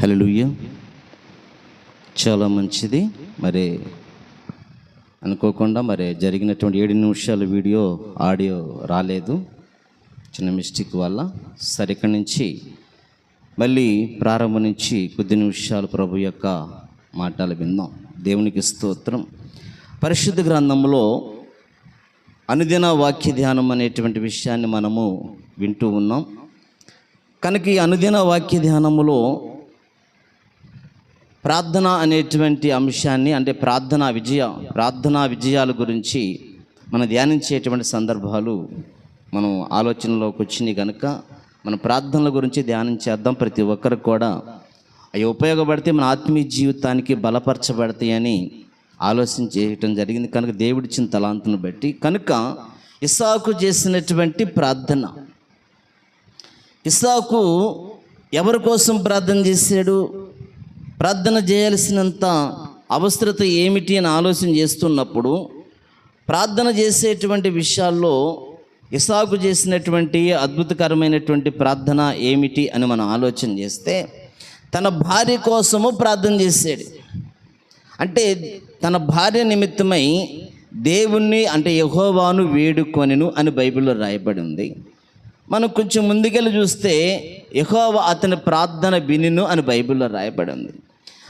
హలోయ చాలా మంచిది. మరి అనుకోకుండా మరి జరిగినటువంటి ఏడు నిమిషాల వీడియో ఆడియో రాలేదు. చిన్న మిస్టేక్ వల్ల. సరే ఇక్కడి నుంచి మళ్ళీ ప్రారంభం నుంచి కొద్ది నిమిషాలు ప్రభు యొక్క మాటలు విందాం. దేవునికి స్తోత్రం. పరిశుద్ధ గ్రంథంలో అనుదిన వాక్య ధ్యానం అనేటువంటి విషయాన్ని మనము వింటూ ఉన్నాం. కనుక ఈ అనుదిన వాక్య ధ్యానములో ప్రార్థన అనేటువంటి అంశాన్ని అంటే ప్రార్థన విజయ ప్రార్థనా విజయాల గురించి మనం ధ్యానించేటువంటి సందర్భాలు మనం ఆలోచనలోకి వచ్చినాయి కనుక మన ప్రార్థనల గురించి ధ్యానం చేద్దాం ప్రతి ఒక్కరికి కూడా అవి ఉపయోగపడితే మన ఆత్మీయ జీవితానికి బలపరచబడతాయని ఆలోచన చేయటం జరిగింది. కనుక దేవుడిచ్చిన తలాంతును బట్టి కనుక ఇసాకు చేసినటువంటి ప్రార్థన ఇసాకు ఎవరి కోసం ప్రార్థన చేశాడు? ప్రార్థన చేయాల్సినంత అవసరత ఏమిటి అని ఆలోచన చేస్తున్నప్పుడు ప్రార్థన చేసేటువంటి విషయాల్లో ఇసాకు చేసినటువంటి అద్భుతకరమైనటువంటి ప్రార్థన ఏమిటి అని మనం ఆలోచన చేస్తే తన భార్య కోసము ప్రార్థన చేసాడు అంటే తన భార్య నిమిత్తమై దేవుణ్ణి అంటే యహోవాను వేడుకొనిను అని బైబిల్లో రాయబడి ఉంది. మనం కొంచెం ముందుకెళ్ళి చూస్తే యహోవా అతని ప్రార్థన వినిను అని బైబిల్లో రాయబడి ఉంది.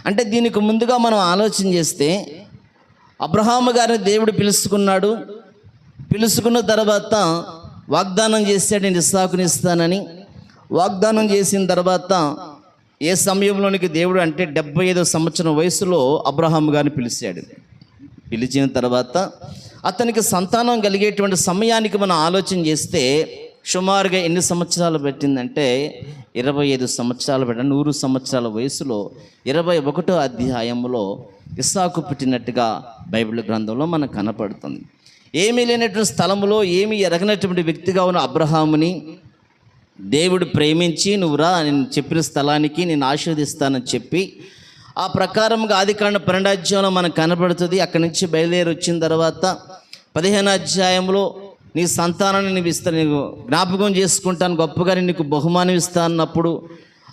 అంటే దీనికి ముందుగా మనం ఆలోచన చేస్తే అబ్రహాము గారిని దేవుడు పిలుచుకున్నాడు పిలుచుకున్న తర్వాత వాగ్దానం చేశాడు నేను ఇస్తాకునిస్తానని వాగ్దానం చేసిన తర్వాత ఏ సమయంలోనికి దేవుడు అంటే డెబ్బై ఐదో సంవత్సరం వయసులో అబ్రహాం గారిని పిలిచాడు. పిలిచిన తర్వాత అతనికి సంతానం కలిగేటువంటి సమయానికి మనం ఆలోచన చేస్తే సుమారుగా ఎన్ని సంవత్సరాలు పెట్టిందంటే ఇరవై ఐదు సంవత్సరాలు పెట్టిన నూరు సంవత్సరాల వయసులో ఇరవై ఒకటో అధ్యాయంలో ఇస్సాకు పుట్టినట్టుగా బైబిల్ గ్రంథంలో మనకు కనపడుతుంది. ఏమీ లేనటువంటి స్థలంలో ఏమీ ఎరగనటువంటి వ్యక్తిగా ఉన్న అబ్రహాముని దేవుడు ప్రేమించి నువ్వు రా నేను చెప్పిన స్థలానికి నేను ఆశీర్వదిస్తానని చెప్పి ఆ ప్రకారంగా ఆది కాండ పన్నెండాధ్యాయంలో మనకు కనబడుతుంది అక్కడి నుంచి బయలుదేరి వచ్చిన తర్వాత పదిహేను అధ్యాయంలో నీ సంతానాన్ని నీవు ఇస్తా నీకు జ్ఞాపకం చేసుకుంటాను గొప్పగా నీకు బహుమానం ఇస్తా అన్నప్పుడు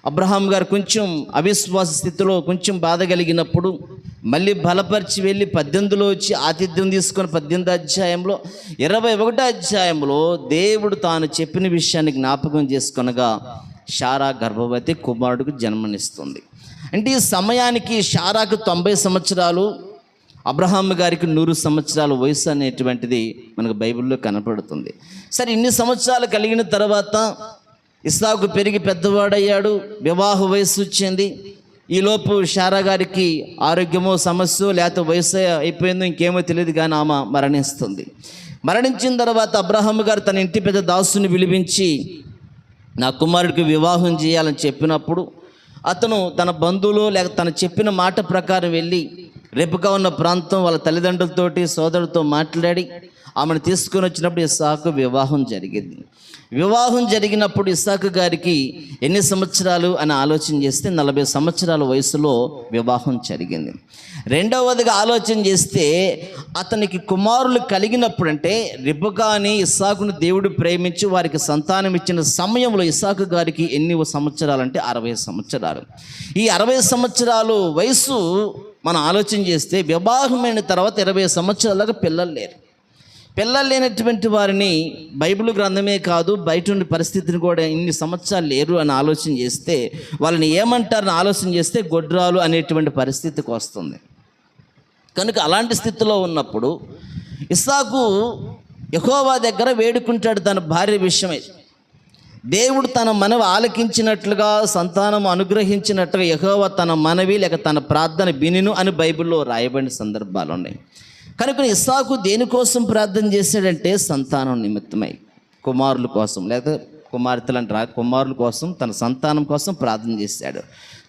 అబ్రహాం గారు కొంచెం అవిశ్వాస స్థితిలో కొంచెం బాధ కలిగినప్పుడు మళ్ళీ బలపరిచి వెళ్ళి పద్దెనిమిదిలో వచ్చి ఆతిథ్యం తీసుకొని పద్దెనిమిది అధ్యాయంలో ఇరవై ఒకటో అధ్యాయంలో దేవుడు తాను చెప్పిన విషయాన్ని జ్ఞాపకం చేసుకొనగా షారా గర్భవతి కుమారుడికి జన్మనిస్తుంది. అంటే ఈ సమయానికి షారాకు తొంభై సంవత్సరాలు అబ్రహాం గారికి నూరు సంవత్సరాల వయసు అనేటువంటిది మనకు బైబిల్లో కనపడుతుంది. సరే ఇన్ని సంవత్సరాలు కలిగిన తర్వాత ఇస్సాకు పెరిగి పెద్దవాడయ్యాడు వివాహ వయసు వచ్చింది. ఈలోపు షారా గారికి ఆరోగ్యమో సమస్య లేకపోతే వయసు అయిపోయిందో ఇంకేమో తెలియదు కానీ ఆమె మరణిస్తుంది. మరణించిన తర్వాత అబ్రహాం గారు తన ఇంటి పెద్ద దాసుని పిలిపించి నా కుమారుడికి వివాహం చేయాలని చెప్పినప్పుడు అతను తన బంధువులు లేక తను చెప్పిన మాట ప్రకారం వెళ్ళి రేపుగా ఉన్న ప్రాంతం వాళ్ళ తల్లిదండ్రులతోటి సోదరులతో మాట్లాడి ఆమెను తీసుకొని వచ్చినప్పుడు ఇస్సాకు వివాహం జరిగింది. వివాహం జరిగినప్పుడు ఇస్సాకు గారికి ఎన్ని సంవత్సరాలు అని ఆలోచన చేస్తే నలభై సంవత్సరాల వయసులో వివాహం జరిగింది. రెండవదిగా ఆలోచన చేస్తే అతనికి కుమారులు కలిగినప్పుడు అంటే రిబ్బగాని ఇస్సాకును దేవుడు ప్రేమించి వారికి సంతానం ఇచ్చిన సమయంలో ఇస్సాకు గారికి ఎన్ని సంవత్సరాలు అంటే అరవై సంవత్సరాలు. ఈ అరవై సంవత్సరాలు వయసు మనం ఆలోచన చేస్తే వివాహమైన తర్వాత ఇరవై సంవత్సరాలకు పిల్లలు లేరు. పిల్లలు లేనటువంటి వారిని బైబిల్ గ్రంథమే కాదు బయట ఉండే పరిస్థితిని కూడా ఇన్ని సంవత్సరాలు లేరు అని ఆలోచన చేస్తే వాళ్ళని ఏమంటారని ఆలోచన చేస్తే గొడ్రాలు అనేటువంటి పరిస్థితికి వస్తుంది. కనుక అలాంటి స్థితిలో ఉన్నప్పుడు ఇస్సాకు యహోవా దగ్గర వేడుకుంటాడు తన భార్య విషయమై. దేవుడు తన మనవి ఆలకించినట్లుగా సంతానం అనుగ్రహించినట్లుగా యహోవ తన మనవి లేక తన ప్రార్థన వినిను అని బైబిల్లో రాయబడిన సందర్భాలు ఉన్నాయి. కనుక ఇస్సాకు దేనికోసం ప్రార్థన చేశాడంటే సంతానం నిమిత్తమై కుమారుల కోసం లేదా కుమార్తెలు అంటారు? కుమారుల కోసం తన సంతానం కోసం ప్రార్థన చేశాడు.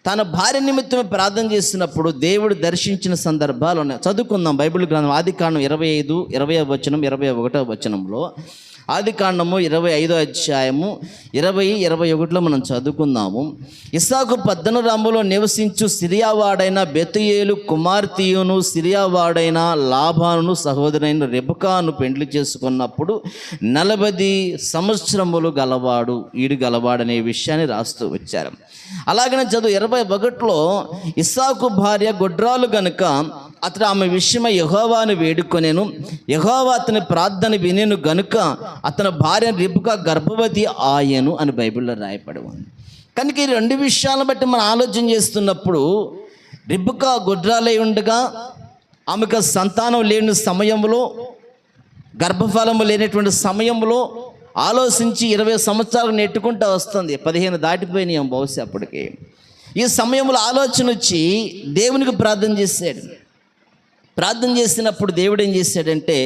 తన భార్య నిమిత్తమే ప్రార్థన చేసినప్పుడు దేవుడు దర్శించిన సందర్భాలు ఉన్నాయి. చదువుకుందాం బైబిల్ గ్రంథం ఆది కాండం ఇరవై ఐదు ఇరవై వచనం ఇరవై ఒకటో వచనంలో ఆది కాండము ఇరవై ఐదో అధ్యాయము ఇరవై ఇరవై ఒకటిలో మనం చదువుకుందాము. ఇసాకు పద్దనరాములో నివసించు సిరియావాడైన బెతుయేలు కుమార్తెయును సిరియావాడైన లాభాను సహోదరైన రెబకాను పెండ్లి చేసుకున్నప్పుడు నలభై సంవత్సరములు గలవాడు ఈడు గలవాడనే విషయాన్ని రాస్తూ వచ్చారు. అలాగనే చదువు ఇరవై ఒకటిలో ఇస్సాకు భార్య గొడ్రాలు గనుక అతడు ఆమె విషయమై యహోవాను వేడుకొనేను. యహోవా అతని ప్రార్థన వినేను గనుక అతని భార్య రిపుగా గర్భవతి ఆయను అని బైబిల్లో రాయబడి ఉంది కనుక ఈ రెండు విషయాలను బట్టి మనం ఆలోచన చేస్తున్నప్పుడు రిబ్బుక గుడ్రాలై ఉండగా ఆమెకు సంతానం లేని సమయంలో గర్భఫలము లేనటువంటి సమయంలో ఆలోచించి ఇరవై సంవత్సరాలు నెట్టుకుంటూ వస్తుంది. పదిహేను దాటిపోయినాయి బహుశా అప్పటికి. ఈ సమయంలో ఆలోచన వచ్చి దేవునికి ప్రార్థన చేశాడు. ప్రార్థన చేసినప్పుడు దేవుడు ఏం చేశాడంటే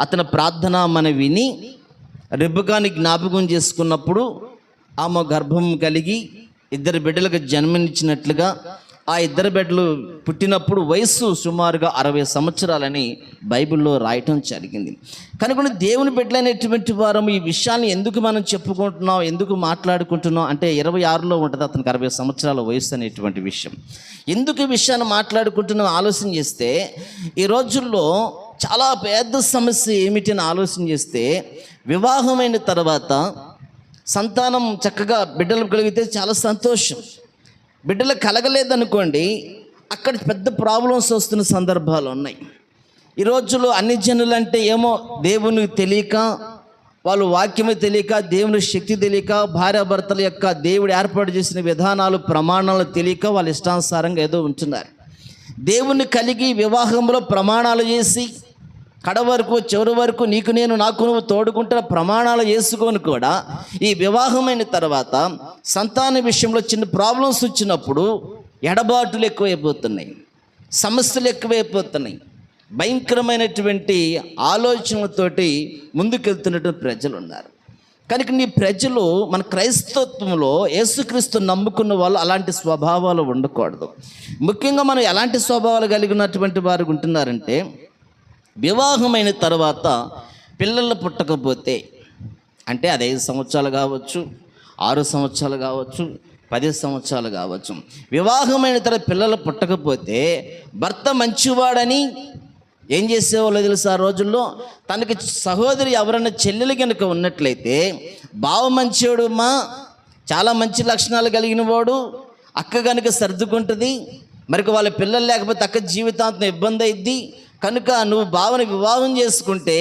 అతని ప్రార్థన మన విని రెబ్బకాని జ్ఞాపకం చేసుకున్నప్పుడు ఆమె గర్భం కలిగి ఇద్దరు బిడ్డలకు జన్మనిచ్చినట్లుగా ఆ ఇద్దరు బిడ్డలు పుట్టినప్పుడు వయస్సు సుమారుగా అరవై సంవత్సరాలని బైబిల్లో రాయటం జరిగింది. కనుక దేవుని బిడ్డలైనటువంటి వారం ఈ విషయాన్ని ఎందుకు మనం చెప్పుకుంటున్నాం ఎందుకు మాట్లాడుకుంటున్నాం అంటే ఇరవై ఆరులో ఉంటుంది అతనికి అరవై సంవత్సరాల వయసు అనేటువంటి విషయం. ఎందుకు ఈ విషయాన్ని మాట్లాడుకుంటున్నాం ఆలోచన చేస్తే ఈ రోజుల్లో చాలా పెద్ద సమస్య ఏమిటి అని ఆలోచన చేస్తే వివాహమైన తర్వాత సంతానం చక్కగా బిడ్డలు కలిగితే చాలా సంతోషం. బిడ్డలు కలగలేదనుకోండి అక్కడ పెద్ద ప్రాబ్లమ్స్ వస్తున్న సందర్భాలు ఉన్నాయి. ఈ రోజుల్లో అన్ని జనులంటే ఏమో దేవునికి తెలియక వాళ్ళు వాక్యమే తెలియక దేవుని శక్తి తెలియక భార్యాభర్తల యొక్క దేవుడు ఏర్పాటు చేసిన విధానాలు ప్రమాణాలు తెలియక వాళ్ళ ఇష్టానుసారంగా ఏదో ఉంటున్నారు. దేవుణ్ణి కలిగి వివాహంలో ప్రమాణాలు చేసి కడ వరకు చివరి వరకు నీకు నేను నాకు నువ్వు తోడుకుంటున్న ప్రమాణాలు వేసుకొని కూడా ఈ వివాహమైన తర్వాత సంతాన విషయంలో చిన్న ప్రాబ్లమ్స్ వచ్చినప్పుడు ఎడబాటులు ఎక్కువైపోతున్నాయి. సమస్యలు ఎక్కువైపోతున్నాయి. భయంకరమైనటువంటి ఆలోచనలతోటి ముందుకెళ్తున్నటువంటి ప్రజలు ఉన్నారు కనుక నీ ప్రజలు మన క్రైస్తత్వంలో యేసుక్రీస్తు నమ్ముకున్న వాళ్ళు అలాంటి స్వభావాలు ఉండకూడదు. ముఖ్యంగా మనం ఎలాంటి స్వభావాలు కలిగినటువంటి వారు ఉంటున్నారంటే వివాహమైన తర్వాత పిల్లలు పుట్టకపోతే అంటే అది ఐదు సంవత్సరాలు కావచ్చు ఆరు సంవత్సరాలు కావచ్చు పది సంవత్సరాలు కావచ్చు. వివాహమైన తర్వాత పిల్లలు పుట్టకపోతే భర్త మంచివాడని ఏం చేసేవాళ్ళు తెలుసు ఆ రోజుల్లో? తనకి సహోదరి ఎవరైనా చెల్లెలు కనుక ఉన్నట్లయితే బావ మంచివాడు మా చాలా మంచి లక్షణాలు కలిగిన వాడు అక్క కనుక సర్దుకుంటుంది మరి వాళ్ళ పిల్లలు లేకపోతే అక్క జీవితాంతం ఇబ్బంది అయింది కనుక నువ్వు బావని వివాహం చేసుకుంటే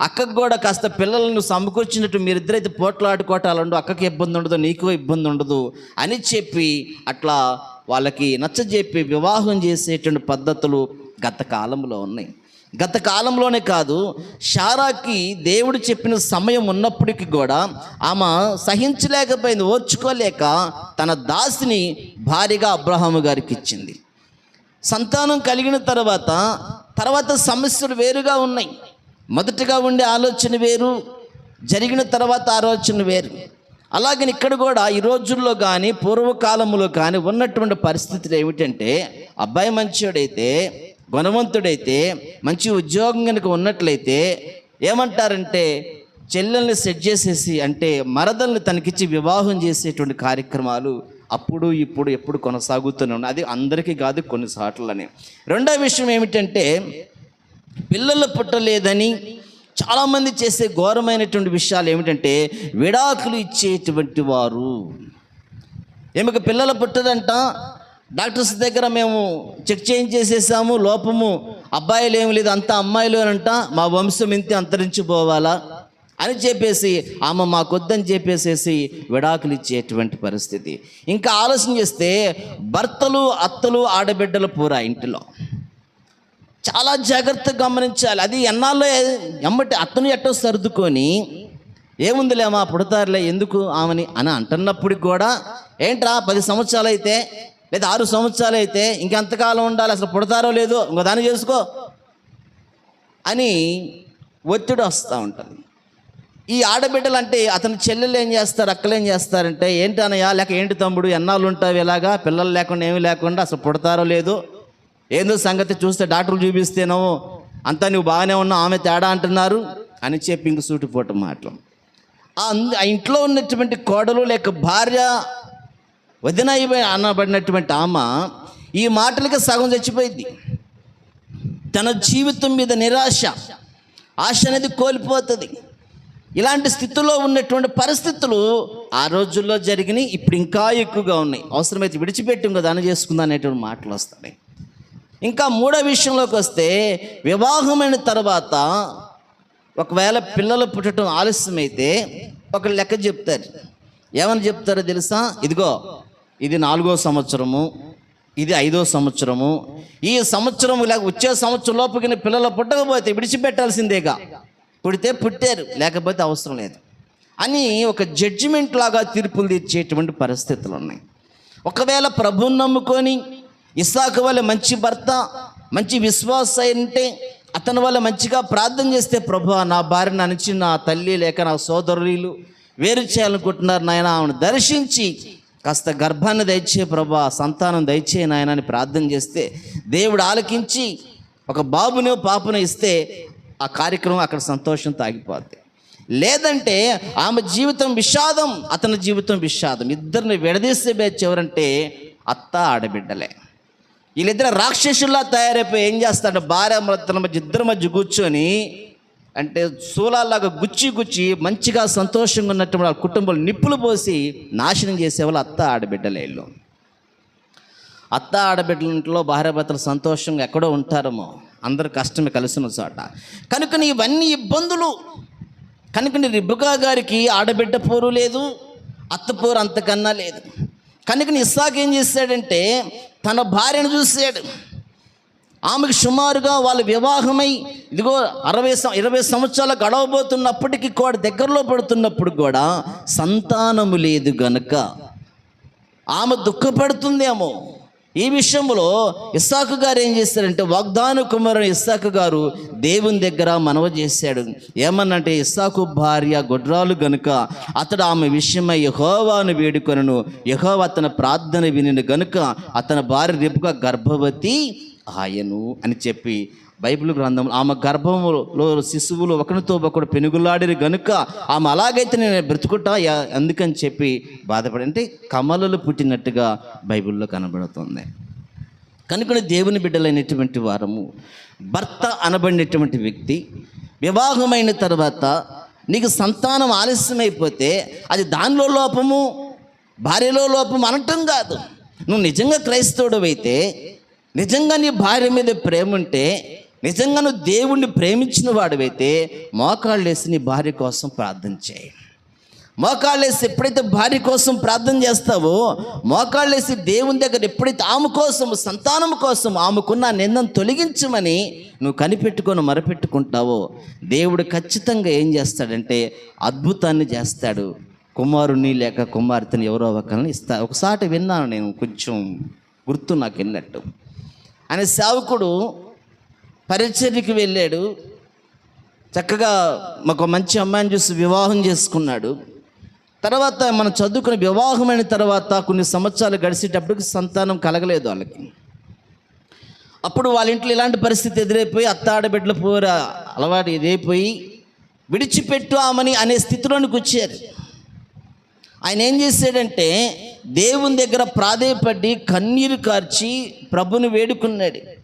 అక్కకు కూడా కాస్త పిల్లలను సమకూర్చినట్టు మీరిద్దరైతే పోట్లాడుకోవటాలు అక్కకి ఇబ్బంది ఉండదు నీకు ఇబ్బంది ఉండదు అని చెప్పి అట్లా వాళ్ళకి నచ్చజెప్పి వివాహం చేసేటువంటి పద్ధతులు గత కాలంలో ఉన్నాయి. గత కాలంలోనే కాదు షారాకి దేవుడు చెప్పిన సమయం ఉన్నప్పటికీ కూడా ఆమె సహించలేకపోయింది ఓర్చుకోలేక తన దాసిని భార్యగా అబ్రహాము గారికి ఇచ్చింది. సంతానం కలిగిన తర్వాత తర్వాత సమస్యలు వేరుగా ఉన్నాయి. మొదటగా ఉండే ఆలోచన వేరు జరిగిన తర్వాత ఆలోచన వేరు. అలాగని ఇక్కడ కూడా ఈ రోజుల్లో కానీ పూర్వకాలంలో కానీ ఉన్నటువంటి పరిస్థితులు ఏమిటంటే అబ్బాయి మంచివాడైతే గుణవంతుడైతే మంచి ఉద్యోగం కనుక ఉన్నట్లయితే ఏమంటారంటే చెల్లెల్ని సెట్ చేసేసి అంటే మరదల్ని తనకిచ్చి వివాహం చేసేటువంటి కార్యక్రమాలు అప్పుడు ఇప్పుడు ఎప్పుడు కొనసాగుతూనే ఉన్నాయి అది అందరికీ కాదు కొన్నిసార్లని రెండో విషయం ఏమిటంటే పిల్లలు పుట్టలేదని చాలామంది చేసే ఘోరమైనటువంటి విషయాలు ఏమిటంటే విడాకులు ఇచ్చేటువంటి వారు. ఏమికి పిల్లలు పుట్టదంట? డాక్టర్స్ దగ్గర మేము చెక్ చేయించేసేసాము లోపము అబ్బాయిలు ఏమి లేదు అంతా అమ్మాయిలు అంట మా వంశం ఇంతే అంతరించిపోవాలా? అని చెప్పేసి ఆమె మాకొద్దని చెప్పేసేసి విడాకులు ఇచ్చేటువంటి పరిస్థితి. ఇంకా ఆలోచన చేస్తే భర్తలు అత్తలు ఆడబిడ్డలు పూరా ఇంటిలో. చాలా జాగ్రత్తగా గమనించాలి. అది ఎన్నాళ్ళు ఎమ్మటి అతను ఎట్టో సర్దుకొని ఏముందిలేమా పుడతారులే ఎందుకు ఆమెని? అని అంటున్నప్పటికి కూడా ఏంట్రా పది సంవత్సరాలు అయితే లేదా ఆరు సంవత్సరాలు అయితే ఇంకెంతకాలం ఉండాలి? అసలు పుడతారో లేదో ఇంకో దాన్ని చేసుకో. అని ఒత్తిడి వస్తూ ఉంటుంది. ఈ ఆడబిడ్డలు అంటే అతని చెల్లెలు ఏం చేస్తారు అక్కలు ఏం చేస్తారంటే ఏంటి అనయ్యా లేక ఏంటి తమ్ముడు ఎన్నాళ్ళు ఉంటావు ఇలాగా? పిల్లలు లేకుండా ఏమీ లేకుండా అసలు పుడతారో లేదో? ఏందో సంగతి చూస్తే డాక్టర్లు చూపిస్తేనో అంతా నువ్వు బాగానే ఉన్నావు ఆమె తేడా అంటున్నారు అని చెప్పి ఇంక సూటిపోటు మాటలు. ఆ ఇంట్లో ఉన్నటువంటి కోడలు లేక భార్య వదిన అయిపోయి అనబడినటువంటి ఆమె ఈ మాటలకి సగం చచ్చిపోయింది. తన జీవితం మీద నిరాశ ఆశ అనేది కోల్పోతుంది. ఇలాంటి స్థితిలో ఉన్నటువంటి పరిస్థితులు ఆ రోజుల్లో జరిగినాయి ఇప్పుడు ఇంకా ఎక్కువగా ఉన్నాయి. అవసరమైతే విడిచిపెట్టి ఇంకా దానం చేసుకుందా అనేటువంటి మాటలు వస్తాయి. ఇంకా మూడో విషయంలోకి వస్తే వివాహమైన తర్వాత ఒకవేళ పిల్లలు పుట్టడం ఆలస్యమైతే ఒక లెక్క చెప్తారు. ఏమని చెప్తారో తెలుసా? ఇదిగో ఇది నాలుగో సంవత్సరము ఇది ఐదో సంవత్సరము. ఈ సంవత్సరం లేక వచ్చే సంవత్సరం లోపుకి పిల్లలు పుట్టకపోతే విడిచిపెట్టాల్సిందేగా. పుడితే పుట్టారు లేకపోతే అవసరం లేదు. అని ఒక జడ్జిమెంట్ లాగా తీర్పులు తీర్చేటువంటి పరిస్థితులు ఉన్నాయి. ఒకవేళ ప్రభుని నమ్ముకొని ఇస్సాకు వల్ల మంచి భర్త మంచి విశ్వాస అంటే అతని వల్ల మంచిగా ప్రార్థన చేస్తే ప్రభు నా భార్యను అనిచి నా తల్లి లేక నా సోదరులు వేరు చేయాలనుకుంటున్నారు నాయన ఆమెను దర్శించి కాస్త గర్భాన్ని దయచే ప్రభా సంతానం దయచే నాయన అని ప్రార్థన చేస్తే దేవుడు ఆలకించి ఒక బాబును పాపను ఇస్తే ఆ కార్యక్రమం అక్కడ సంతోషం తాగిపోద్ది. లేదంటే ఆమె జీవితం విషాదం అతని జీవితం విషాదం. ఇద్దరిని విడదీసే బ్యాచ్ ఎవరంటే అత్త ఆడబిడ్డలే. వీళ్ళిద్దరు రాక్షసుల్లా తయారైపోయి ఏం చేస్తాడు భార్య తన మధ్య ఇద్దరి మధ్య కూర్చొని అంటే సూలాల్లాగా గుచ్చి గుచ్చి మంచిగా సంతోషంగా ఉన్నటువంటి వాళ్ళ కుటుంబాలు నిప్పులు పోసి నాశనం చేసేవాళ్ళు అత్త ఆడబిడ్డలే అత్త ఆడబిడ్డల ఇంట్లో భార్యాభర్తలు సంతోషంగా ఎక్కడో ఉంటారమో. అందరు కష్టమే కలిసిన చోట. కనుక ఇవన్నీ ఇబ్బందులు. కనుక రిబ్బుకా గారికి ఆడబిడ్డ పోరు లేదు అత్త పోరు అంతకన్నా లేదు. కనుక ఇస్సాక్ ఏం చేశాడంటే తన భార్యను చూశాడు ఆమెకు సుమారుగా వాళ్ళ వివాహమై ఇదిగో అరవై ఇరవై సంవత్సరాలు గడవబోతున్నప్పటికీ కూడా దగ్గరలో పడుతున్నప్పుడు కూడా సంతానము లేదు గనుక. ఆమె దుఃఖపడుతుందేమో. ఈ విషయంలో ఇస్సాకు గారు ఏం చేశారంటే వాగ్దాన కుమారుడు ఇస్సాకు గారు దేవుని దగ్గర మనవ చేశాడు. ఏమన్నంటే ఇస్సాకు భార్య గొడ్రాలు గనుక అతడు ఆమె విషయమై యహోవాను వేడుకొనను. యహోవ అతని ప్రార్థన వినిను గనుక అతని భార్య రేపుగా గర్భవతి ఆయను అని చెప్పి బైబిల్ గ్రంథంలో ఆమె గర్భములో శిశువులు ఒకరితో ఒకడు పెనుగులాడిరు గనుక ఆమె అలాగైతే నేను బ్రతుకుటా యా- అందుకని చెప్పి బాధపడి అంటే కమలలు పుట్టినట్టుగా బైబిల్లో కనబడుతుంది. కనుక దేవుని బిడ్డలైనటువంటి వారము భర్త అనబడినటువంటి వ్యక్తి వివాహమైన తర్వాత నీకు సంతానం ఆలస్యమైపోతే అది దానిలో లోపము భార్యలో లోపం అనటం కాదు. నువ్వు నిజంగా క్రైస్తవుడు అయితే నిజంగా నీ భార్య మీద ప్రేమ ఉంటే నిజంగా నువ్వు దేవుణ్ణి ప్రేమించిన వాడివైతే మోకాళ్ళేసి నీ భార్య కోసం ప్రార్థన చేయి. మోకాళ్ళేసి ఎప్పుడైతే భార్య కోసం ప్రార్థన చేస్తావో మోకాళ్ళేసి దేవుని దగ్గర ఎప్పుడైతే ఆమె కోసం సంతానం కోసం ఆమెకున్న నిందను తొలగించమని నువ్వు కనిపెట్టుకొని మరపెట్టుకుంటావో దేవుడు ఖచ్చితంగా ఏం చేస్తాడంటే అద్భుతాన్ని చేస్తాడు. కుమారుని లేక కుమార్తెని ఎవరో ఒకరిని ఇస్తా. ఒకసారి విన్నాను నేను కొంచెం గుర్తు నాకు విన్నట్టు. ఆయన సేవకుడు పరిచర్యకి వెళ్ళాడు. చక్కగా మాకు మంచి అమ్మాయిని చూసి వివాహం చేసుకున్నాడు. తర్వాత మనం చదువుకుని వివాహమైన తర్వాత కొన్ని సంవత్సరాలు గడిచేటప్పటికి సంతానం కలగలేదు వాళ్ళకి. అప్పుడు వాళ్ళ ఇంట్లో ఇలాంటి పరిస్థితి ఎదురైపోయి అత్తాడబిడ్డల పోర అలవాటు ఇదైపోయి విడిచిపెట్టు ఆమని అనే స్థితిలోనికి వచ్చారు. ఆయన ఏం చేశాడంటే దేవుని దగ్గర ప్రాధేయపడి కన్నీరు కార్చి ప్రభుని వేడుకున్నాడు.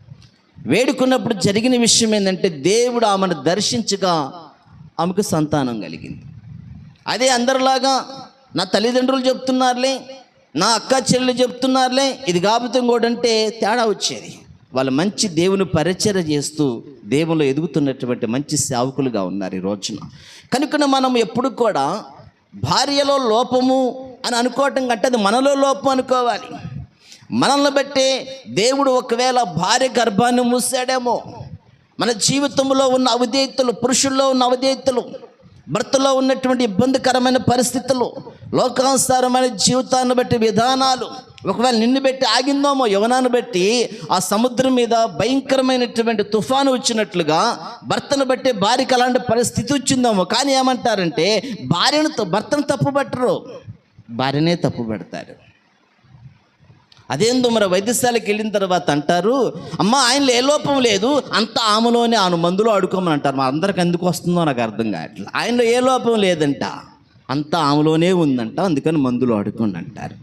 వేడుకున్నప్పుడు జరిగిన విషయం ఏంటంటే దేవుడు ఆమెను దర్శించగా ఆమెకు సంతానం కలిగింది. అదే అందరిలాగా నా తల్లిదండ్రులు చెప్తున్నారులే నా అక్క చెల్లెలు చెప్తున్నారులే ఇది కాపుతం కూడా అంటే తేడా వచ్చేది. వాళ్ళు మంచి దేవుని పరిచయ చేస్తూ దేవుళ్ళు ఎదుగుతున్నటువంటి మంచి సేవకులుగా ఉన్నారు ఈ రోజున. కనుక మనం ఎప్పుడు కూడా భార్యలో లోపము అని అనుకోవటం కంటే అది మనలో లోపం అనుకోవాలి. మనల్ని బట్టి దేవుడు ఒకవేళ భార్య గర్భాన్ని మూసాడేమో మన జీవితంలో ఉన్న అవధేయతలు పురుషుల్లో ఉన్న అవధేయతలు భర్తలో ఉన్నటువంటి ఇబ్బందికరమైన పరిస్థితులు లోకానుసారమైన జీవితాన్ని బట్టి విధానాలు ఒకవేళ నిన్ను బట్టి ఆగిందేమో యవనాన్ని బట్టి ఆ సముద్రం మీద భయంకరమైనటువంటి తుఫాను వచ్చినట్లుగా భర్తను బట్టి భార్యకి అలాంటి పరిస్థితి వచ్చిందేమో కానీ ఏమంటారంటే భార్యను భర్తను తప్పుపట్టరు భార్యనే తప్పు పెడతారు అదేందో మరి వైద్యశాలకు వెళ్ళిన తర్వాత అంటారు అమ్మ ఆయనలో ఏ లోపం లేదు అంత ఆమెలోనే ఆను మందులో అడుకోమని అంటారు. మా అందరికి ఎందుకు వస్తుందో నాకు అర్థం కావట్లేదు. ఆయనలో ఏ లోపం లేదంట అంత ఆమెలోనే ఉందంట అందుకని మందులు ఆడుకోండి అంటారు.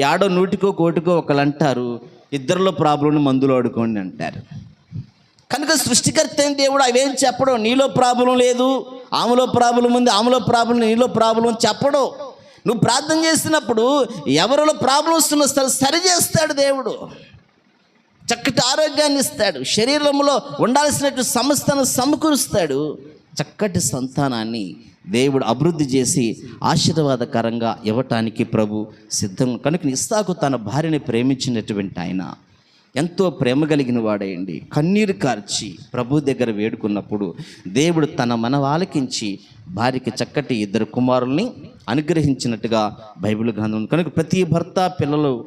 ఏడో నూటికో కోటికో ఒకళ్ళు అంటారు ఇద్దరిలో ప్రాబ్లంని మందులు ఆడుకోండి అంటారు. కనుక సృష్టికర్త అయిన దేవుడు అవేం చెప్పడం. నీలో ప్రాబ్లం లేదు ఆమెలో ప్రాబ్లం ఉంది ఆమెలో ప్రాబ్లం నీలో ప్రాబ్లం చెప్పడం. నువ్వు ప్రార్థన చేసినప్పుడు ఎవరిలో ప్రాబ్లమ్స్ వస్తున్న సరి చేస్తాడు దేవుడు. చక్కటి ఆరోగ్యాన్ని ఇస్తాడు. శరీరంలో ఉండాల్సినట్టు సమస్తను సమకూరుస్తాడు. చక్కటి సంతానాన్ని దేవుడు అభివృద్ధి చేసి ఆశీర్వాదకరంగా ఇవ్వటానికి ప్రభు సిద్ధం. కనుక ఇస్తాకు తన భార్యని ప్రేమించినటువంటి ఆయన. ఎంతో ప్రేమ కలిగిన వాడేయండి. కన్నీరు కార్చి ప్రభు దగ్గర వేడుకున్నప్పుడు దేవుడు తన మన ఆలకించి భార్యకి చక్కటి ఇద్దరు కుమారుల్ని అనుగ్రహించినట్టుగా బైబిల్ గ్రంథం కనుక ప్రతి భర్త పిల్లలు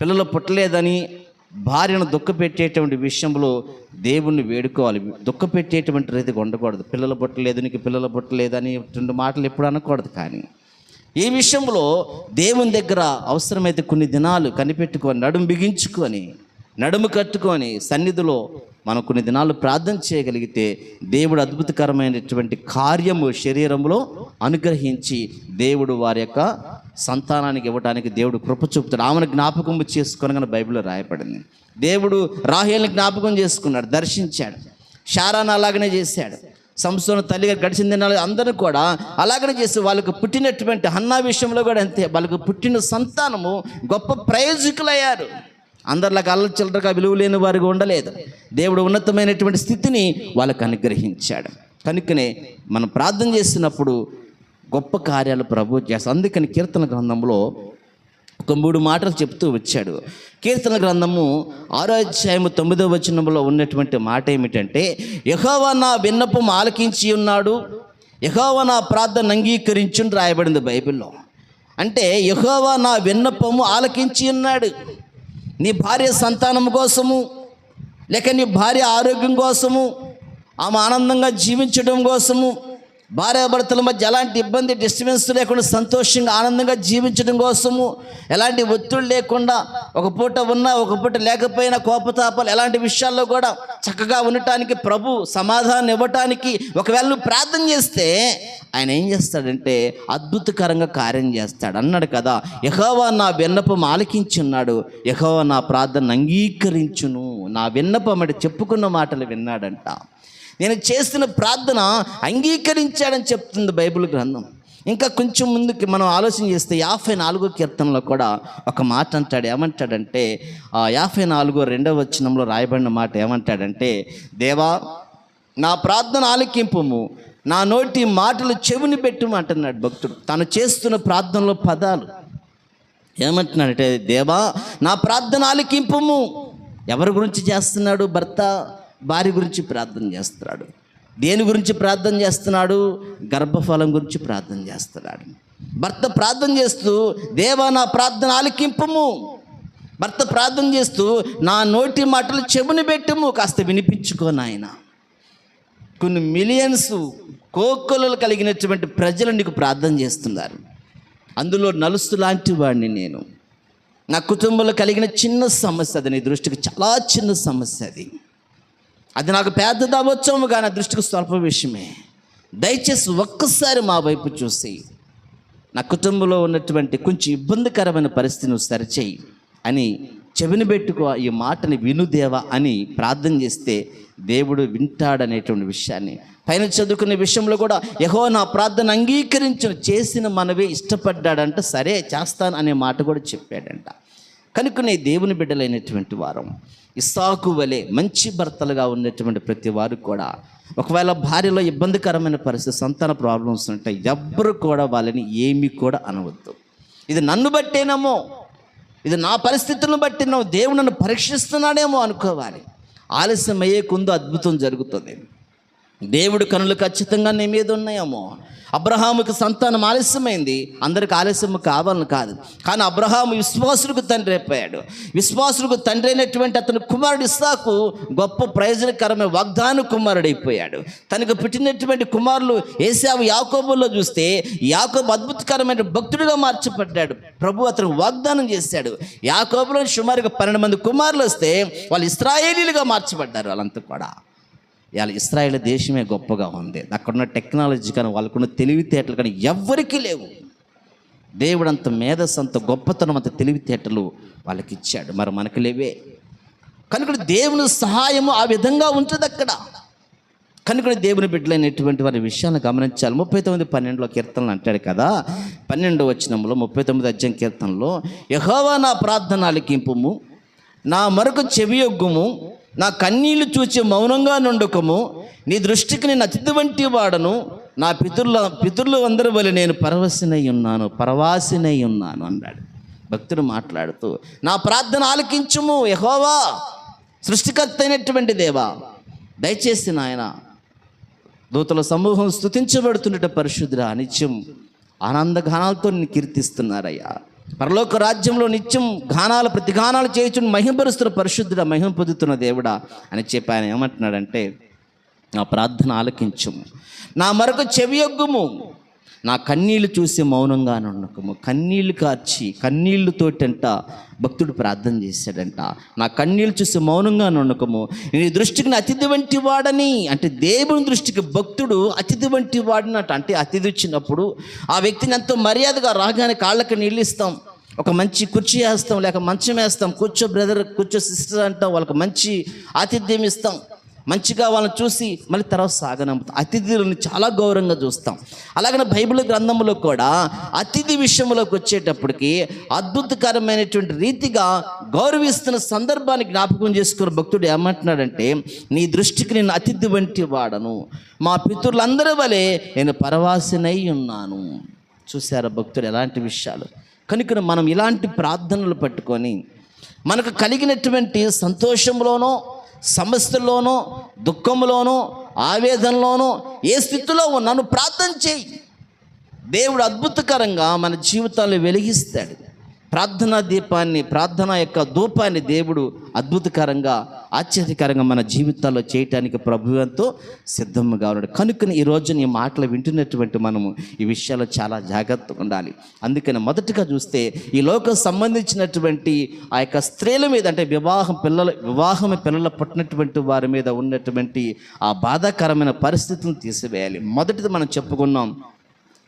పిల్లలు పుట్టలేదని భార్యను దుఃఖపెట్టేటువంటి విషయంలో దేవుణ్ణి వేడుకోవాలి. దుఃఖపెట్టేటువంటి రీతిగా ఉండకూడదు. పిల్లలు పుట్టలేదు నీకు పిల్లలు పుట్టలేదని రెండు మాటలు ఎప్పుడు అనకూడదు కానీ. ఈ విషయంలో దేవుని దగ్గర అవసరమైతే కొన్ని దినాలు కనిపెట్టుకొని నడుం బిగించుకొని నడుము కట్టుకొని సన్నిధిలో మనం కొన్ని దినాలు ప్రార్థన చేయగలిగితే దేవుడు అద్భుతకరమైనటువంటి కార్యము శరీరంలో అనుగ్రహించి దేవుడు వారి యొక్క సంతానానికి ఇవ్వడానికి దేవుడు కృప చూపుతాడు. ఆమెను జ్ఞాపకం చేసుకొని బైబిల్లో రాయపడింది దేవుడు రాహేల్ని జ్ఞాపకం చేసుకున్నాడు దర్శించాడు. శారాను అలాగనే చేశాడు. సంస్థను తల్లిగా గడిచిన దినాలు అందరూ కూడా అలాగనే చేసి వాళ్ళకు పుట్టినటువంటి హన్నా విషయంలో కూడా అంతే. వాళ్ళకు పుట్టిన సంతానము గొప్ప ప్రయోజకులయ్యారు. అందరిలాగా అల్లచిల్లరగా విలువ లేని వారిగా ఉండలేదు. దేవుడు ఉన్నతమైనటువంటి స్థితిని వాళ్ళకు అనుగ్రహించాడు. కనుకనే మనం ప్రార్థన చేసినప్పుడు గొప్ప కార్యాలు ప్రభు చేస్తాం అందుకని కీర్తన గ్రంథంలో ఒక మూడు మాటలు చెప్తూ వచ్చాడు. కీర్తన గ్రంథము ఆరో అధ్యాయము తొమ్మిదో వచనంలో ఉన్నటువంటి మాట ఏమిటంటే యహోవా నా విన్నపం ఆలకించి ఉన్నాడు. యహోవా నా ప్రార్థన అంగీకరించుని రాయబడింది బైబిల్లో. అంటే యహోవా నా విన్నపము ఆలకించి ఉన్నాడు. నీ భార్య సంతానం కోసము లేక నీ భార్య ఆరోగ్యం కోసము ఆమె ఆనందంగా జీవించడం కోసము భార్యాభర్తల మధ్య ఎలాంటి ఇబ్బంది డిస్టర్బెన్స్ లేకుండా సంతోషంగా ఆనందంగా జీవించడం కోసము ఎలాంటి ఒత్తిడి లేకుండా ఒక పూట ఉన్నా ఒక పూట లేకపోయినా కోపతాపాలు ఎలాంటి విషయాల్లో కూడా చక్కగా ఉండటానికి ప్రభు సమాధానం ఇవ్వటానికి ఒకవేళ నువ్వు ప్రార్థన చేస్తే ఆయన ఏం చేస్తాడంటే అద్భుతకరంగా కార్యం చేస్తాడు. అన్నాడు కదా యహోవా నా విన్నపం ఆలకించి ఉన్నాడు యహోవా నా ప్రార్థన అంగీకరించును. నా విన్నపం అంటే చెప్పుకున్న మాటలు విన్నాడంట. నేను చేసిన ప్రార్థన అంగీకరించాడని చెప్తుంది బైబిల్ గ్రంథం. ఇంకా కొంచెం ముందుకి మనం ఆలోచన చేస్తే యాభై నాలుగో కీర్తనలో కూడా ఒక మాట అంటాడు. ఏమంటాడంటే ఆ యాభై నాలుగో రెండవ వచనంలో రాయబడిన మాట ఏమంటాడంటే దేవా నా ప్రార్థన ఆలకింపము నా నోటి మాటలు చెవిని పెట్టుము అంటున్నాడు భక్తుడు. తను చేస్తున్న ప్రార్థనలో పదాలు. ఏమంటున్నాడంటే దేవా నా ప్రార్థన ఆలకింపము. ఎవరి గురించి చేస్తున్నాడు భర్త? భార్య గురించి ప్రార్థన చేస్తున్నాడు. దేని గురించి ప్రార్థన చేస్తున్నాడు? గర్భఫలం గురించి ప్రార్థన చేస్తున్నాడు. భర్త ప్రార్థన చేస్తూ దేవా నా ప్రార్థన ఆలకింపము. భర్త ప్రార్థన చేస్తూ నా నోటి మాటలు చెవుని పెట్టము. కాస్త వినిపించుకో నాయన. కొన్ని మిలియన్స్ కోకొలలు కలిగినటువంటి ప్రజలు నీకు ప్రార్థన చేస్తున్నారు. అందులో నలుస్తు లాంటి వాడిని నేను. నా కుటుంబంలో కలిగిన చిన్న సమస్య అది నీ దృష్టికి చాలా చిన్న సమస్య అది. అది నాకు పెద్దది అవ్వచ్చాము కానీ నా దృష్టికి స్వల్ప విషయమే. దయచేసి ఒక్కసారి మా వైపు చూసి నా కుటుంబంలో ఉన్నటువంటి కొంచెం ఇబ్బందికరమైన పరిస్థితిని సరిచేయి అని చెవిని పెట్టుకో ఈ మాటని వినుదేవా అని ప్రార్థన చేస్తే దేవుడు వింటాడనేటువంటి విషయాన్ని. పైన చదువుకునే విషయంలో కూడా యహో నా ప్రార్థన అంగీకరించిన చేసిన మనవే ఇష్టపడ్డాడంట సరే చేస్తాను అనే మాట కూడా చెప్పాడంట. కనుకనే దేవుని బిడ్డలైనటువంటి వారం ఇస్సాకు వలె మంచి భర్తలుగా ఉన్నటువంటి ప్రతి వారు కూడా ఒకవేళ భార్యలో ఇబ్బందికరమైన పరిస్థితి సంతాన ప్రాబ్లమ్స్ ఉంటాయి ఎవ్వరు కూడా వాళ్ళని ఏమీ కూడా అనవద్దు. ఇది నన్ను బట్టేనేమో ఇది నా పరిస్థితులను బట్టి దేవుడు నన్ను పరీక్షిస్తున్నాడేమో అనుకోవాలి. ఆలస్యం అయ్యే కొందు అద్భుతం జరుగుతుంది. దేవుడు కనులు ఖచ్చితంగా నీ మీద ఉన్నాయేమో. అబ్రహాముకి సంతానం ఆలస్యమైంది. అందరికి ఆలస్యం కావాలని కాదు. కానీ అబ్రహాము విశ్వాసులకు తండ్రి అయిపోయాడు. విశ్వాసులకు తండ్రి అయినటువంటి అతని కుమారుడు ఇస్సాకు గొప్ప ప్రయోజనకరమైన వాగ్దాన కుమారుడు అయిపోయాడు తనకు పుట్టినటువంటి కుమారులు ఏసావు యాకోబుల్లో చూస్తే యాకోబు అద్భుతకరమైన భక్తుడిగా మార్చబడ్డాడు. ప్రభు అతను వాగ్దానం చేశాడు. యాకోబులో సుమారుగా పన్నెండు మంది కుమారులు వస్తే వాళ్ళు ఇస్రాయేలీలుగా మార్చబడ్డారు వాళ్ళంతా కూడా. ఇవాళ ఇస్రాయేల్ దేశమే గొప్పగా ఉంది. అక్కడున్న టెక్నాలజీ కానీ వాళ్ళకున్న తెలివితేటలు కానీ ఎవ్వరికీ లేవు. దేవుడు అంత మేధస్సు అంత గొప్పతనం అంత తెలివితేటలు వాళ్ళకి ఇచ్చాడు మరి మనకు లేవే. కనుక దేవుని సహాయము ఆ విధంగా ఉంటుంది అక్కడ. కనుక దేవుని బిడ్డలైనటువంటి వారి విషయాన్ని గమనించాలి. ముప్పై తొమ్మిది పన్నెండులో కీర్తనలు అంటాడు కదా. పన్నెండు వచ్చినంలో ముప్పై తొమ్మిది అధ్యాయం కీర్తనలో యహోవా నా ప్రార్థన ఆలకింపుము నా మరొక చెవియొగ్గుము నా కన్నీళ్ళు చూచి మౌనంగా నుండుకము నీ దృష్టికి నేను అతిథి వంటి వాడను. నా పితరుల పితరులు అందరి వల్ల నేను పరవశనై ఉన్నాను పరవాసినై ఉన్నాను అన్నాడు. భక్తుడు మాట్లాడుతూ నా ప్రార్థన ఆలకించుము యహోవా సృష్టికర్త అయినటువంటి దేవా. దయచేసి నాయన దూతల సమూహం స్థుతించబడుతున్నట్టు పరిశుద్ధ నిత్యం ఆనందగానాలతో నిన్ను కీర్తిస్తున్నారయ్యా. పరలోక రాజ్యంలో నిత్యం గానాలు ప్రతి గానాలు చేయుచుని మహింపరుస్తున్న పరిశుద్ధుడా మహిమ పొందుతున్న దేవుడా అని చెప్పి ఆయన ఏమంటున్నాడంటే నా ప్రార్థన ఆలకించుము. నా మరొక చెవియొగ్గుము. నా కన్నీళ్ళు చూసి మౌనంగా నుండకము కన్నీళ్ళు కార్చి కన్నీళ్ళతోటంట భక్తుడు ప్రార్థన చేశాడంట. నా కన్నీళ్ళు చూసి మౌనంగా నుండకము నీ దృష్టికి నా అతిథి వంటి వాడని అంటే దేవుని దృష్టికి భక్తుడు అతిథి వంటి వాడినట్టు అంటే అతిథి వచ్చినప్పుడు ఆ వ్యక్తిని ఎంతో మర్యాదగా రాగానే కాళ్ళకి నీళ్ళు ఇస్తాం. ఒక మంచి కుర్చీ వేస్తాం లేక మంచం వేస్తాం. కూర్చో బ్రదర్ కూర్చో సిస్టర్ అంటాం. వాళ్ళకి మంచి ఆతిథ్యం ఇస్తాం. మంచిగా వాళ్ళని చూసి మళ్ళీ తర్వాత సాగనంపుతాం. అతిథులను చాలా గౌరవంగా చూస్తాం. అలాగనే బైబిల్ గ్రంథంలో కూడా అతిథి విషయంలోకి వచ్చేటప్పటికి అద్భుతకరమైనటువంటి రీతిగా గౌరవిస్తున్న సందర్భాన్ని జ్ఞాపకం చేసుకున్న భక్తుడు ఏమంటున్నాడంటే నీ దృష్టికి నేను అతిథి వంటి వాడను. మా పితరులందరి వలె నేను పరవాసినై ఉన్నాను. చూసారా భక్తుడు ఎలాంటి విషయాలు? కనుక మనం ఇలాంటి ప్రార్థనలు పట్టుకొని మనకు కలిగినటువంటి సంతోషంలోనో సమస్యల్లోనూ దుఃఖంలోనో ఆవేదనలోనో ఏ స్థితిలో ఉన్నాను ప్రార్థన చేయి. దేవుడు అద్భుతకరంగా మన జీవితాన్ని వెలిగిస్తాడు. ప్రార్థనా దీపాన్ని ప్రార్థన యొక్క ధూపాన్ని దేవుడు అద్భుతకరంగా ఆశ్చర్యకరంగా మన జీవితాల్లో చేయటానికి ప్రభు ఎంతో సిద్ధంగా ఉన్నాడు. కనుకని ఈ రోజున ఈ మాటలు వింటున్నటువంటి మనము ఈ విషయాల్లో చాలా జాగ్రత్తగా ఉండాలి. అందుకని మొదటగా చూస్తే ఈ లోకం సంబంధించినటువంటి ఆ యొక్క స్త్రీల మీద అంటే వివాహం పిల్లల వివాహం పిల్లలు పుట్టినటువంటి వారి మీద ఉన్నటువంటి ఆ బాధాకరమైన పరిస్థితులను తీసివేయాలి. మొదటిది మనం చెప్పుకున్నాం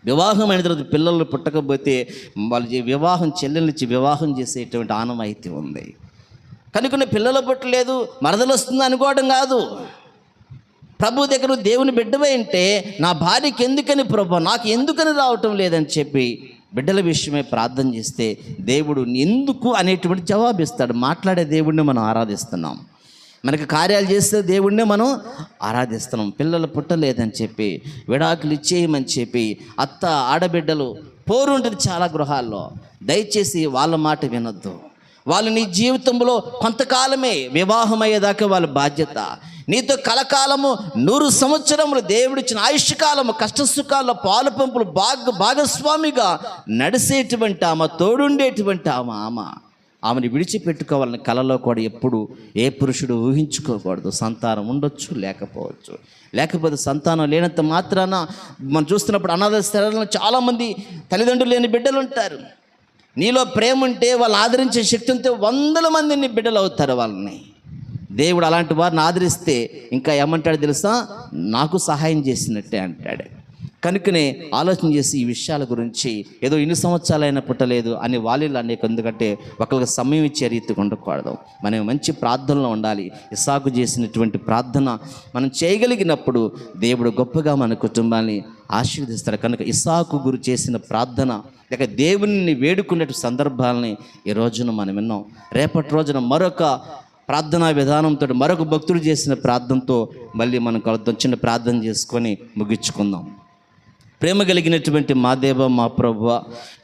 వివాహం అయిన తర్వాత పిల్లలు పుట్టకపోతే వాళ్ళు వివాహం చెల్లెలిచ్చి వివాహం చేసేటువంటి ఆనవాయితీ ఉంది. కనుక పిల్లలు పుట్టలేదు మరదలు వస్తుంది అనుకోవడం కాదు. ప్రభు దగ్గర దేవుని బిడ్డవే అంటే నా భార్యకి ఎందుకని ప్రభు నాకు ఎందుకని రావటం లేదని చెప్పి బిడ్డల విషయమే ప్రార్థన చేస్తే దేవుడు ఎందుకు అనేటువంటి జవాబు ఇస్తాడు. మాట్లాడే దేవుడిని మనం ఆరాధిస్తున్నాం. మనకి కార్యాలు చేస్తే దేవుడినే మనం ఆరాధిస్తున్నాం. పిల్లలు పుట్టలేదని చెప్పి విడాకులు ఇచ్చేయమని చెప్పి అత్త ఆడబిడ్డలు పోరు ఉంటుంది చాలా గృహాల్లో. దయచేసి వాళ్ళ మాట వినొద్దు. వాళ్ళు నీ జీవితంలో కొంతకాలమే వివాహం అయ్యేదాకా వాళ్ళ బాధ్యత. నీతో కలకాలము నూరు సంవత్సరములు దేవుడిచ్చిన ఆయుష్కాలము కష్టసుఖాల్లో పాలు పంపులు భాగ భాగస్వామిగా నడిసేటువంటి ఆమె తోడుండేటువంటి ఆమె ఆమె. ఆమెను విడిచిపెట్టుకోవాలని కలలో కూడా ఎప్పుడు ఏ పురుషుడు ఊహించుకోకూడదు. సంతానం ఉండొచ్చు లేకపోవచ్చు. లేకపోతే సంతానం లేనంత మాత్రాన మనం చూస్తున్నప్పుడు అనాథ స్థలంలో చాలామంది తల్లిదండ్రులు లేని బిడ్డలు ఉంటారు నీలో ప్రేమ ఉంటే వాళ్ళు ఆదరించే శక్తి ఉంటే వందల మంది నీ బిడ్డలు అవుతారు వాళ్ళని. దేవుడు అలాంటి వారిని ఆదరిస్తే ఇంకా ఏమంటాడు తెలుసా? నాకు సహాయం చేసినట్టే అంటాడు. కనుకనే ఆలోచన చేసి ఈ విషయాల గురించి ఏదో ఇన్ని సంవత్సరాలైనా పుట్టలేదు అని వాళ్ళు అనేక ఎందుకంటే ఒకరికి సమయం ఇచ్చే రీతిగా ఉండకూడదు. మనం మంచి ప్రార్థనలో ఉండాలి. ఇసాకు చేసినటువంటి ప్రార్థన మనం చేయగలిగినప్పుడు దేవుడు గొప్పగా మన కుటుంబాన్ని ఆశీర్దిస్తారు కనుక ఇసాకు గురు చేసిన ప్రార్థన లేక దేవుని వేడుకునే సందర్భాలని ఈ రోజున మనం విన్నాం. రేపటి రోజున మరొక ప్రార్థనా విధానంతో మరొక భక్తుడు చేసిన ప్రార్థనతో మళ్ళీ మనం కలుద్దాం. చిన్న ప్రార్థన చేసుకొని ముగించుకుందాం. ప్రేమ కలిగినటువంటి మా దేవ మా ప్రభు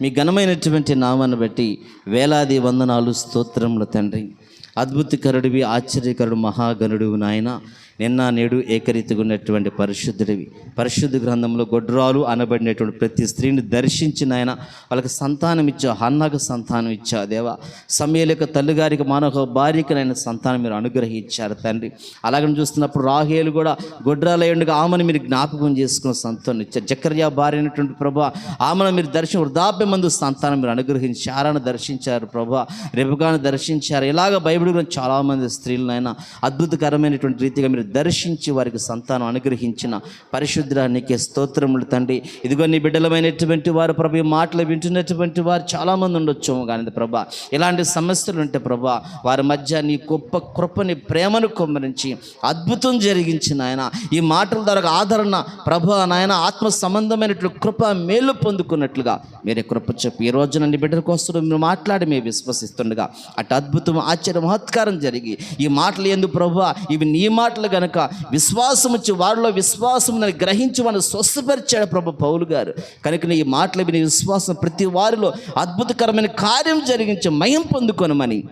మీ ఘనమైనటువంటి నామాన్ని బట్టి వేలాది వందనాలు స్తోత్రములు తండ్రి. అద్భుతకరుడివి ఆశ్చర్యకరుడు మహాగణుడు నాయన. నిన్న నేడు ఏకరీతిగా ఉన్నటువంటి పరిశుద్ధుడివి. పరిశుద్ధ గ్రంథంలో గొడ్రాలు అనబడినటువంటి ప్రతి స్త్రీని దర్శించిన ఆయన వాళ్ళకి సంతానం ఇచ్చావు అన్నకు సంతానం ఇచ్చావు దేవా. సమయలకు తల్లిగారికి మానవ భార్యకి నాయన సంతానం మీరు అనుగ్రహించారు తండ్రి. అలాగని చూస్తున్నప్పుడు రాహేలు కూడా గొడ్రాలయుండగా ఆమెను మీరు జ్ఞాపకం చేసుకున్న సంతానం ఇచ్చారు. జకర్యా భార్య అయినటువంటి ప్రభా ఆమెను మీరు దర్శనం వృద్ధాప్య మందు సంతానం మీరు అనుగ్రహించారని దర్శించారు ప్రభా. రేపుగాను దర్శించారు. ఇలాగ బైబిల్ గురించి చాలామంది స్త్రీలనైనా అద్భుతకరమైనటువంటి రీతిగా మీరు దర్శించి వారికి సంతానం అనుగ్రహించిన పరిశుద్ధానికి స్తోత్రములు తండ్రి. ఇదిగో నీ బిడ్డలమైనటువంటి వారు ప్రభు ఈ మాటలు వింటున్నటువంటి వారు చాలామంది ఉండొచ్చు కానీ ప్రభా. ఇలాంటి సమస్యలు ఉంటే ప్రభా వారి మధ్య నీ గొప్ప కృపని ప్రేమను కొమ్మరించి అద్భుతం జరిగించిన ఆయన. ఈ మాటల ద్వారా ఆదరణ ప్రభా నాయన ఆత్మ సంబంధమైనటువంటి కృప మేలు పొందుకున్నట్లుగా మీరే కృప చెప్పి ఈ రోజున నీ బిడ్డల కోసం మీరు మాట్లాడి మేము విశ్వసిస్తుండగా. అటు అద్భుతం ఆశ్చర్య మహత్కారం జరిగి ఈ మాటలు ఎందు ప్రభా ఇవి నీ మాటలు గనక విశ్వాసం వచ్చి వారిలో విశ్వాసం గ్రహించి మనం స్వస్థపరిచాడు ప్రభు పౌలు గారు. కనుక ఈ మాటలు విని విశ్వాసం ప్రతి వారిలో అద్భుతకరమైన కార్యం జరిగించి మయం పొందుకొనమని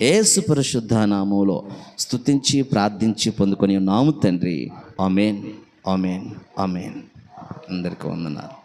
ఏసు పరిశుద్ధ నామంలో స్తుతించి ప్రార్థించి పొందుకొని నాము తండ్రి. ఆమెన్. ఆమెన్. ఆమెన్. అందరికీ వందనాలు.